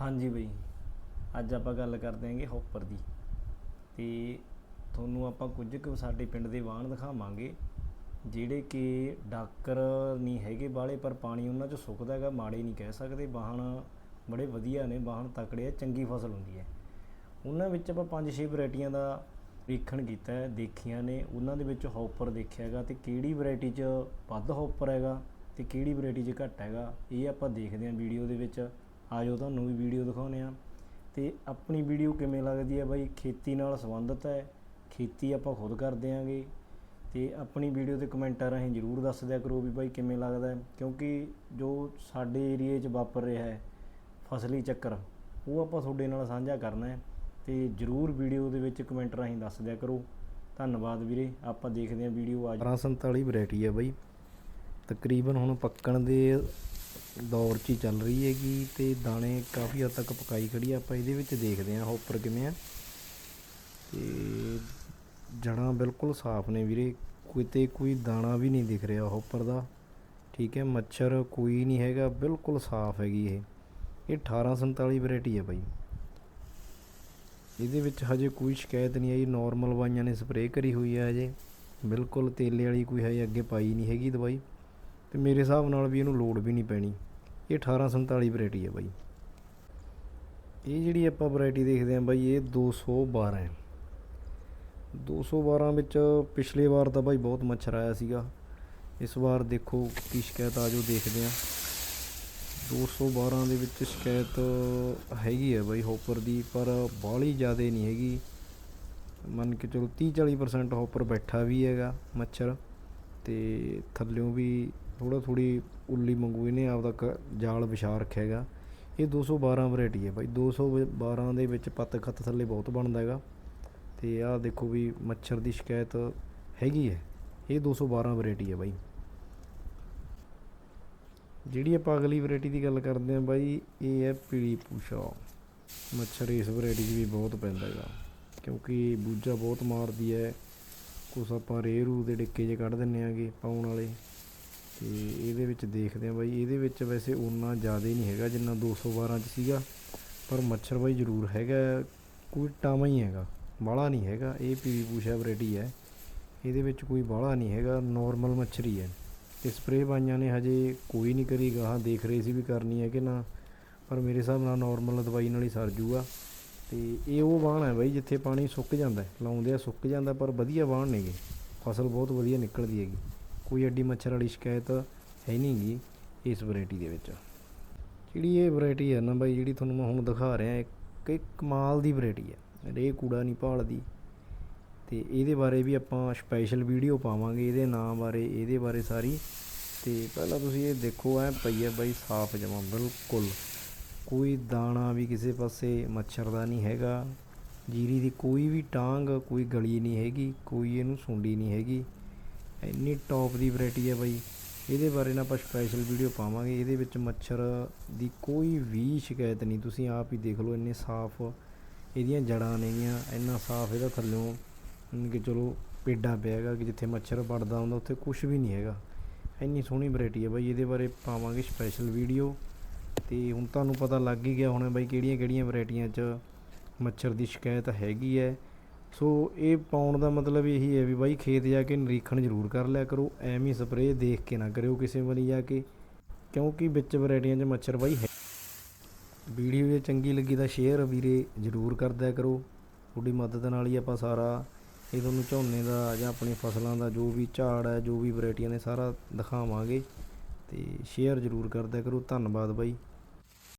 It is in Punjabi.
ਹਾਂਜੀ ਬਈ। ਅੱਜ ਆਪਾਂ ਗੱਲ ਕਰਦੇ ਹਾਂਗੇ ਹੌਪਰ ਦੀ। ਤੇ ਤੁਹਾਨੂੰ ਆਪਾਂ ਕੁਝ ਕੁ ਸਾਡੇ ਪਿੰਡ ਦੇ ਵਾਹਣ ਦਿਖਾਵਾਂਗੇ, ਜਿਹੜੇ ਕਿ ਡਾਕਰ ਨਹੀਂ ਹੈਗੇ ਬਾਹਲੇ, ਪਰ ਪਾਣੀ ਉਹਨਾਂ 'ਚ ਸੁੱਕਦਾ ਹੈਗਾ, ਮਾੜੇ ਨਹੀਂ ਕਹਿ ਸਕਦੇ। ਵਾਹਣ ਬੜੇ ਵਧੀਆ ਨੇ, ਵਾਹਣ ਤਕੜੇ ਆ, ਚੰਗੀ ਫਸਲ ਹੁੰਦੀ ਹੈ। ਉਹਨਾਂ ਵਿੱਚ ਆਪਾਂ ਪੰਜ ਛੇ ਵੈਰਾਈਟੀਆਂ ਦਾ ਵੇਖਣ ਕੀਤਾ ਦੇਖੀਆਂ ਨੇ। ਉਹਨਾਂ ਦੇ ਵਿੱਚ ਹੌਪਰ ਦੇਖਿਆ ਹੈਗਾ ਤੇ ਕਿਹੜੀ ਵੈਰਾਈਟੀ 'ਚ ਵੱਧ ਹੌਪਰ ਹੈਗਾ ਤੇ ਕਿਹੜੀ ਵੈਰਾਈਟੀ 'ਚ ਘੱਟ ਹੈਗਾ, ਇਹ ਆਪਾਂ ਦੇਖਦੇ ਹਾਂ ਵੀਡੀਓ ਦੇ ਵਿੱਚ। ਆਜੋ ਤੁਹਾਨੂੰ ਵੀ ਵੀਡੀਓ ਦਿਖਾਉਂਦੇ ਆ ਤੇ ਆਪਣੀ ਵੀਡੀਓ ਕਿਵੇਂ ਲੱਗਦੀ ਹੈ ਬਾਈ? ਖੇਤੀ ਨਾਲ ਸੰਬੰਧਿਤ ਹੈ। ਖੇਤੀ ਆਪਾਂ ਖੁਦ ਕਰਦੇ ਆਂਗੇ। ਤੇ ਆਪਣੀ ਵੀਡੀਓ ਦੇ ਕਮੈਂਟਾਂ ਰਾਹੀਂ ਜਰੂਰ ਦੱਸ ਦਿਆ ਕਰੋ ਵੀ ਬਾਈ ਕਿਵੇਂ ਲੱਗਦਾ ਹੈ। ਕਿਉਂਕਿ ਜੋ ਸਾਡੇ ਏਰੀਏ 'ਚ ਵਾਪਰ ਰਿਹਾ ਹੈ ਫਸਲੀ ਚੱਕਰ, ਉਹ ਆਪਾਂ ਤੁਹਾਡੇ ਨਾਲ ਸਾਂਝਾ ਕਰਨਾ ਹੈ। ਤੇ ਜਰੂਰ ਵੀਡੀਓ ਦੇ ਵਿੱਚ ਕਮੈਂਟ ਰਾਹੀਂ ਦੱਸ ਦਿਆ ਕਰੋ। ਧੰਨਵਾਦ ਵੀਰੇ। ਆਪਾਂ ਦੇਖਦੇ ਹਾਂ ਵੀਡੀਓ ਅੱਜ 1247 ਵੈਰਾਈਟੀ ਹੈ ਬਾਈ। ਤਕਰੀਬਨ ਹੁਣ ਪੱਕਣ ਦੇ ਦੌਰ 'ਚ ਹੀ ਚੱਲ ਰਹੀ ਹੈਗੀ ਤੇ ਦਾਣੇ ਕਾਫੀ ਹੱਦ ਤੱਕ ਪਕਾਈ ਖੜੀ ਆ, ਆਪਾਂ ਇਹਦੇ ਵਿੱਚ ਦੇਖਦੇ ਹਾਂ ਹੋਪਰ ਕਿਵੇਂ ਆ। ਤੇ ਜੜਾਂ ਬਿਲਕੁਲ ਸਾਫ਼ ਨੇ ਵੀਰੇ ਕਿਤੇ ਕੋਈ ਦਾਣਾ ਵੀ ਨਹੀਂ ਦਿਖ ਰਿਹਾ ਹੋਪਰ ਦਾ। ਠੀਕ ਹੈ, ਮੱਛਰ ਕੋਈ ਨਹੀਂ ਹੈਗਾ, ਬਿਲਕੁਲ ਸਾਫ਼ ਹੈਗੀ ਇਹ। ਇਹ 1847 ਵੈਰਾਈਟੀ ਹੈ ਬਾਈ। ਇਹਦੇ ਵਿੱਚ ਹਜੇ ਕੋਈ ਸ਼ਿਕਾਇਤ ਨਹੀਂ ਆਈ ਨਾਰਮਲ ਵਾਈਆਂ ਨੇ ਸਪਰੇਅ ਕਰੀ ਹੋਈ ਹੈ ਹਜੇ। ਬਿਲਕੁਲ ਤੇਲੇ ਵਾਲੀ ਕੋਈ ਹਜੇ ਅੱਗੇ ਪਾਈ ਨਹੀਂ ਹੈਗੀ ਦਵਾਈ। ਤੇ ਮੇਰੇ ਹਿਸਾਬ ਨਾਲ ਵੀ ਇਹਨੂੰ ਲੋਡ ਵੀ ਨਹੀਂ ਪੈਣੀ। ਇਹ 1847 ਵੈਰਾਈਟੀ ਹੈ ਬਾਈ। ਇਹ ਜਿਹੜੀ ਆਪਾਂ ਵੈਰਾਈਟੀ ਦੇਖਦੇ ਹਾਂ ਬਾਈ, ਇਹ 212 ਹੈ। 212 ਵਿੱਚ ਪਿਛਲੇ ਵਾਰ ਤਾਂ ਬਾਈ ਬਹੁਤ ਮੱਛਰ ਆਇਆ ਸੀਗਾ। ਇਸ ਵਾਰ ਦੇਖੋ ਕੀ ਸ਼ਿਕਾਇਤ ਆ ਜੋ ਦੇਖਦੇ ਹਾਂ 212 ਦੇ ਵਿੱਚ ਸ਼ਿਕਾਇਤ ਹੈਗੀ ਹੈ ਬਾਈ ਹੋਪਰ ਦੀ, ਪਰ ਬਾਹਲੀ ਜ਼ਿਆਦਾ ਨਹੀਂ ਹੈਗੀ। ਮੰਨ ਕੇ ਚਲੋ 30 40% ਹੋਪਰ ਬੈਠਾ ਵੀ ਹੈਗਾ ਮੱਛਰ, ਤੇ ਥੱਲਿਓਂ ਵੀ ਥੋੜਾ ਥੋੜੀ ਉੱਲੀ ਮੰਗੂ ਇਹਨੇ ਆਪਦਾ ਕ- ਜਾਲ ਵਿਛਾ ਰੱਖਿਆ ਹੈਗਾ। ਇਹ 212 ਵੈਰਾਈਟੀ ਹੈ ਬਾਈ। 212 ਦੇ ਵਿੱਚ ਪੱਤ ਖੱਤ ਥੱਲੇ ਬਹੁਤ ਬਣਦਾ ਹੈਗਾ। ਤੇ ਆਹ ਦੇਖੋ ਵੀ ਮੱਛਰ ਦੀ ਸ਼ਿਕਾਇਤ ਹੈਗੀ ਹੈ। ਇਹ 212 ਵੈਰਾਈਟੀ ਹੈ ਬਾਈ। ਜਿਹੜੀ ਆਪਾਂ ਅਗਲੀ ਵੈਰਾਈਟੀ ਦੀ ਗੱਲ ਕਰਦੇ ਹਾਂ ਬਾਈ, ਇਹ ਹੈ ਪੀਲੀ ਪੂਸ਼ਾ। ਮੱਛਰ ਇਸ ਵੈਰਾਈਟੀ 'ਚ ਵੀ ਬਹੁਤ ਪੈਂਦਾ ਹੈਗਾ। ਕਿਉਂਕਿ ਬੂਝਾ ਬਹੁਤ ਮਾਰਦੀ ਹੈ। ਕੁਛ ਆਪਾਂ ਰੇਰੂ ਦੇ ਡਿੱਕੇ ਜੇ ਕੱਢ ਦਿੰਨੇ ਆਗੇ ਪਾਉਣ ਵਾਲੇ। ਤੇ ਇਹਦੇ ਵਿੱਚ ਦੇਖਦੇ ਹਾਂ ਬਾਈ, ਇਹਦੇ ਵਿੱਚ ਵੈਸੇ ਉਨਾ ਜ਼ਿਆਦਾ ਨਹੀਂ ਹੈਗਾ ਜਿੰਨਾ 212 ਚ ਸੀਗਾ, ਪਰ ਮੱਛਰ ਬਾਈ ਜ਼ਰੂਰ ਹੈਗਾ, ਕੋਈ ਟਾਵਾਂ ਹੀ ਹੈਗਾ ਬਾਹਲਾ ਨਹੀਂ ਹੈਗਾ, ਇਹ ਪੀਲੀ ਪੂਸ਼ਾ ਵੈਰਾਈਟੀ ਹੈ। ਇਹਦੇ ਵਿੱਚ ਕੋਈ ਬਾਹਲਾ ਨਹੀਂ ਹੈਗਾ ਨਾਰਮਲ ਮੱਛਰੀ ਹੈ ਤੇ ਸਪਰੇਅ ਬਾਈਆਂ ਨੇ ਹਜੇ ਕੋਈ ਨਹੀਂ ਕਰੀ, ਗਾਹਾਂ ਦੇਖ ਰਹੇ ਸੀ ਵੀ ਕਰਨੀ ਹੈ ਕਿ ਨਾ, ਪਰ ਮੇਰੇ ਹਿਸਾਬ ਨਾਲ ਨਾਰਮਲ ਦਵਾਈ ਨਾਲ ਹੀ ਸਰ ਜੂਗਾ। ਤੇ ਇਹ ਉਹ ਵਾਹਣ ਹੈ ਬਾਈ ਜਿੱਥੇ ਪਾਣੀ ਸੁੱਕ ਜਾਂਦਾ ਲਾਉਂਦੇ ਆ ਸੁੱਕ ਜਾਂਦਾ, ਪਰ ਵਧੀਆ ਵਾਹਣ ਨੇਗੇ। ਫਸਲ ਬਹੁਤ ਵਧੀਆ ਨਿਕਲਦੀ ਹੈਗੀ। ਕੋਈ ਐਡੀ ਮੱਛਰ ਵਾਲੀ ਸ਼ਿਕਾਇਤ ਹੈ ਨਹੀਂਗੀ ਇਸ ਵੈਰਾਈਟੀ ਦੇ ਵਿੱਚ। ਜਿਹੜੀ ਇਹ ਵੈਰਾਈਟੀ ਹੈ ਨਾ ਬਾਈ, ਜਿਹੜੀ ਤੁਹਾਨੂੰ ਮੈਂ ਹੁਣ ਦਿਖਾ ਰਿਹਾ, ਇੱਕ ਇੱਕ ਕਮਾਲ ਦੀ ਵੈਰਾਈਟੀ ਹੈ ਰੇ ਕੂੜਾ ਨਹੀਂ ਭਾਲਦੀ। ਤੇ ਇਹਦੇ ਬਾਰੇ ਵੀ ਆਪਾਂ ਸਪੈਸ਼ਲ ਵੀਡੀਓ ਪਾਵਾਂਗੇ, ਇਹਦੇ ਨਾਂ ਬਾਰੇ, ਇਹਦੇ ਬਾਰੇ ਸਾਰੀ। ਤੇ ਪਹਿਲਾਂ ਤੁਸੀਂ ਇਹ ਦੇਖੋ, ਐ ਪਈ ਹੈ ਬਾਈ, ਸਾਫ਼ ਜਮਾ, ਬਿਲਕੁਲ। ਕੋਈ ਦਾਣਾ ਵੀ ਕਿਸੇ ਪਾਸੇ ਮੱਛਰ ਦਾ ਨਹੀਂ ਹੈਗਾ। ਜੀਰੀ ਦੀ ਕੋਈ ਵੀ ਟਾਂਗ, ਕੋਈ ਗਲੀ ਨਹੀਂ ਹੈਗੀ, ਕੋਈ ਇਹਨੂੰ ਸੁੰਡੀ ਨਹੀਂ ਹੈਗੀ। ਇੰਨੀ ਟੌਪ ਦੀ ਵੈਰਾਈਟੀ ਹੈ ਬਾਈ। ਇਹਦੇ ਬਾਰੇ ਨਾ ਆਪਾਂ ਸਪੈਸ਼ਲ ਵੀਡੀਓ ਪਾਵਾਂਗੇ। ਇਹਦੇ ਵਿੱਚ ਮੱਛਰ ਦੀ ਕੋਈ ਵੀ ਸ਼ਿਕਾਇਤ ਨਹੀਂ। ਤੁਸੀਂ ਆਪ ਹੀ ਦੇਖ ਲਓ, ਇੰਨੇ ਸਾਫ਼ ਇਹਦੀਆਂ ਜੜਾਂ ਨੇਗੀਆਂ, ਇੰਨਾ ਸਾਫ਼ ਇਹਦਾ ਥੱਲਿਓਂ ਕਿ ਚਲੋ, ਪੇਡਾ ਪਿਆ ਹੈਗਾ ਕਿ ਜਿੱਥੇ ਮੱਛਰ ਵੜਦਾ ਹੁੰਦਾ, ਉੱਥੇ ਕੁਝ ਵੀ ਨਹੀਂ ਹੈਗਾ। ਇੰਨੀ ਸੋਹਣੀ ਵੈਰਾਈਟੀ ਹੈ ਬਾਈ। ਇਹਦੇ ਬਾਰੇ ਪਾਵਾਂਗੇ ਸਪੈਸ਼ਲ ਵੀਡੀਓ ਤੇ ਹੁਣ ਤੁਹਾਨੂੰ ਪਤਾ ਲੱਗ ਹੀ ਗਿਆ ਹੁਣ ਬਾਈ ਕਿਹੜੀਆਂ ਕਿਹੜੀਆਂ ਵੈਰਾਈਟੀਆਂ 'ਚ ਮੱਛਰ ਦੀ ਸ਼ਿਕਾਇਤ ਹੈਗੀ ਹੈ। ਸੋ ਇਹ ਪਾਉਣ ਦਾ ਮਤਲਬ ਇਹੀ ਹੈ ਵੀ ਬਾਈ ਖੇਤ ਜਾ ਕੇ ਨਿਰੀਖਣ ਜ਼ਰੂਰ ਕਰ ਲਿਆ ਕਰੋ, ਐਵੇਂ ਸਪਰੇਅ ਦੇਖ ਕੇ ਨਾ ਕਰਿਓ ਕਿਸੇ ਵਾਰੀ ਜਾ ਕੇ, ਕਿਉਂਕਿ ਵਿੱਚ ਵੈਰਾਈਟੀਆਂ 'ਚ ਮੱਛਰ ਬਾਈ ਹੈ। ਵੀਡੀਓ ਜੇ ਚੰਗੀ ਲੱਗੀ ਤਾਂ ਸ਼ੇਅਰ ਵੀਰੇ ਜ਼ਰੂਰ ਕਰਦਿਆ ਕਰੋ। ਤੁਹਾਡੀ ਮਦਦ ਨਾਲ ਹੀ ਆਪਾਂ ਸਾਰਾ ਇਹ ਤੁਹਾਨੂੰ ਝੋਨੇ ਦਾ ਜਾਂ ਆਪਣੀ ਫਸਲਾਂ ਦਾ ਜੋ ਵੀ ਝਾੜ ਹੈ, ਜੋ ਵੀ ਵੈਰਾਈਟੀਆਂ ਨੇ ਸਾਰਾ ਦਿਖਾਵਾਂਗੇ। ਤੇ ਸ਼ੇਅਰ ਜ਼ਰੂਰ ਕਰਦਿਆ ਕਰੋ। ਧੰਨਵਾਦ ਬਾਈ।